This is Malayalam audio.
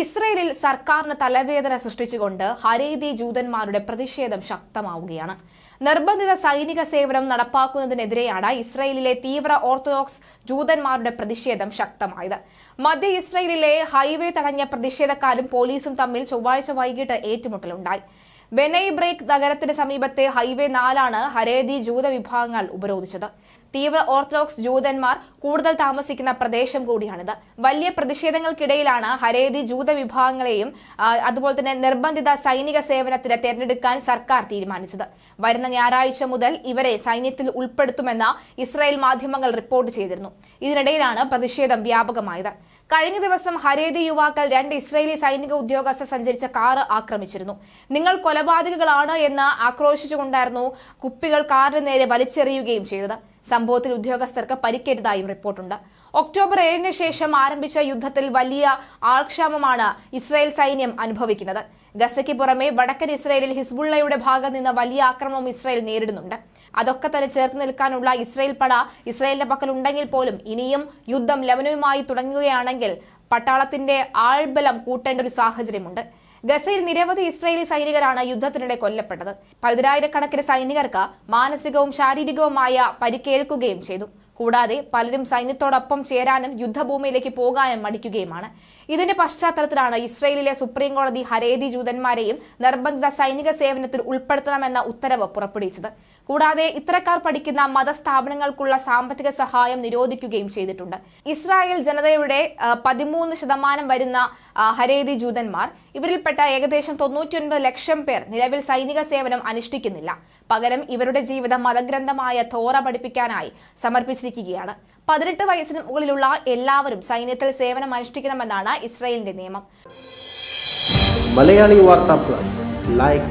ഇസ്രയേലിൽ സർക്കാരിന് തലവേദന സൃഷ്ടിച്ചുകൊണ്ട് ഹരേതി ജൂതന്മാരുടെ പ്രതിഷേധം ശക്തമാവുകയാണ്. നിർബന്ധിത സൈനിക സേവനം നടപ്പാക്കുന്നതിനെതിരെയാണ് ഇസ്രയേലിലെ തീവ്ര ഓർത്തഡോക്സ് ജൂതന്മാരുടെ പ്രതിഷേധം ശക്തമായത്. മധ്യ ഇസ്രയേലിലെ ഹൈവേ തടഞ്ഞ പ്രതിഷേധക്കാരും പോലീസും തമ്മിൽ ചൊവ്വാഴ്ച വൈകിട്ട് ഏറ്റുമുട്ടലുണ്ടായി. ബെനൈ ബ്രേക്ക് നഗരത്തിന് സമീപത്തെ ഹൈവേ നാലാണ് ഹരേദി ജൂത വിഭാഗങ്ങൾ ഉപരോധിച്ചത്. തീവ്ര ഓർത്തഡോക്സ് ജൂതന്മാർ കൂടുതൽ താമസിക്കുന്ന പ്രദേശം കൂടിയാണിത്. വലിയ പ്രതിഷേധങ്ങൾക്കിടയിലാണ് ഹരേദി ജൂത വിഭാഗങ്ങളെയും അതുപോലെ തന്നെ നിർബന്ധിത സൈനിക സേവനത്തിന് തെരഞ്ഞെടുക്കാൻ സർക്കാർ തീരുമാനിച്ചത്. വരുന്ന ഞായറാഴ്ച മുതൽ ഇവരെ സൈന്യത്തിൽ ഉൾപ്പെടുത്തുമെന്ന് ഇസ്രായേൽ മാധ്യമങ്ങൾ റിപ്പോർട്ട് ചെയ്തിരുന്നു. ഇതിനിടയിലാണ് പ്രതിഷേധം വ്യാപകമായത്. കഴിഞ്ഞ ദിവസം ഹരേതി യുവാക്കൾ രണ്ട് ഇസ്രയേലി സൈനിക ഉദ്യോഗസ്ഥർ സഞ്ചരിച്ച കാറ് ആക്രമിച്ചിരുന്നു. നിങ്ങൾ കൊലപാതകികളാണ് എന്ന് ആക്രോശിച്ചുകൊണ്ടായിരുന്നു കുപ്പികൾ കാറിന് നേരെ വലിച്ചെറിയുകയും ചെയ്തത്. സംഭവത്തിൽ ഉദ്യോഗസ്ഥർക്ക് പരിക്കേറ്റതായും റിപ്പോർട്ടുണ്ട്. ഒക്ടോബർ ഏഴിന് ശേഷം ആരംഭിച്ച യുദ്ധത്തിൽ വലിയ ആൾക്ഷാമമാണ് ഇസ്രായേൽ സൈന്യം അനുഭവിക്കുന്നത്. ഗസയ്ക്ക് പുറമെ വടക്കൻ ഇസ്രായേലിൽ ഹിസ്ബുള്ളയുടെ ഭാഗത്ത് നിന്ന് വലിയ ആക്രമണം ഇസ്രായേൽ നേരിടുന്നുണ്ട്. അതൊക്കെ തന്നെ ചേർത്ത് നിൽക്കാനുള്ള ഇസ്രയേൽ പട ഇസ്രയേലിന്റെ പക്കൽ ഉണ്ടെങ്കിൽ പോലും ഇനിയും യുദ്ധം ലബനനുമായി തുടങ്ങുകയാണെങ്കിൽ പട്ടാളത്തിന്റെ ആൾബലം കൂട്ടേണ്ട ഒരു സാഹചര്യമുണ്ട്. ഗസയിൽ നിരവധി ഇസ്രയേലി സൈനികരാണ് യുദ്ധത്തിനിടെ കൊല്ലപ്പെട്ടത്. പതിനായിരക്കണക്കിന് സൈനികർക്ക് മാനസികവും ശാരീരികവുമായ പരിക്കേൽക്കുകയും ചെയ്തു. കൂടാതെ പലരും സൈന്യത്തോടൊപ്പം ചേരാനും യുദ്ധഭൂമിയിലേക്ക് പോകാനും മടിക്കുകയുമാണ്. ഇതിന്റെ പശ്ചാത്തലത്തിലാണ് ഇസ്രയേലിലെ സുപ്രീം കോടതി ഹരേദി ജൂതന്മാരെയും നിർബന്ധിത സൈനിക സേവനത്തിൽ ഉൾപ്പെടുത്തണമെന്ന ഉത്തരവ് പുറപ്പെടുവിച്ചത്. കൂടാതെ ഇത്തരക്കാർ പഠിക്കുന്ന മതസ്ഥാപനങ്ങൾക്കുള്ള സാമ്പത്തിക സഹായം നിരോധിക്കുകയും ചെയ്തിട്ടുണ്ട്. ഇസ്രായേൽ ജനതയുടെ പതിമൂന്ന് ശതമാനം വരുന്ന ഹരേദി ജൂതന്മാർ ഇവരിൽപ്പെട്ട ഏകദേശം തൊണ്ണൂറ്റിയൊൻപത് ലക്ഷം പേർ നിലവിൽ സൈനിക സേവനം അനുഷ്ഠിക്കുന്നില്ല. പകരം ഇവരുടെ ജീവിതം മതഗ്രന്ഥമായ തോറ പഠിപ്പിക്കാനായി സമർപ്പിച്ചിരിക്കുകയാണ്. പതിനെട്ട് വയസ്സിന് മുകളിലുള്ള എല്ലാവരും സൈന്യത്തിൽ സേവനം അനുഷ്ഠിക്കണമെന്നാണ് ഇസ്രായേലിന്റെ നിയമം. Malayali Vartha plus. Like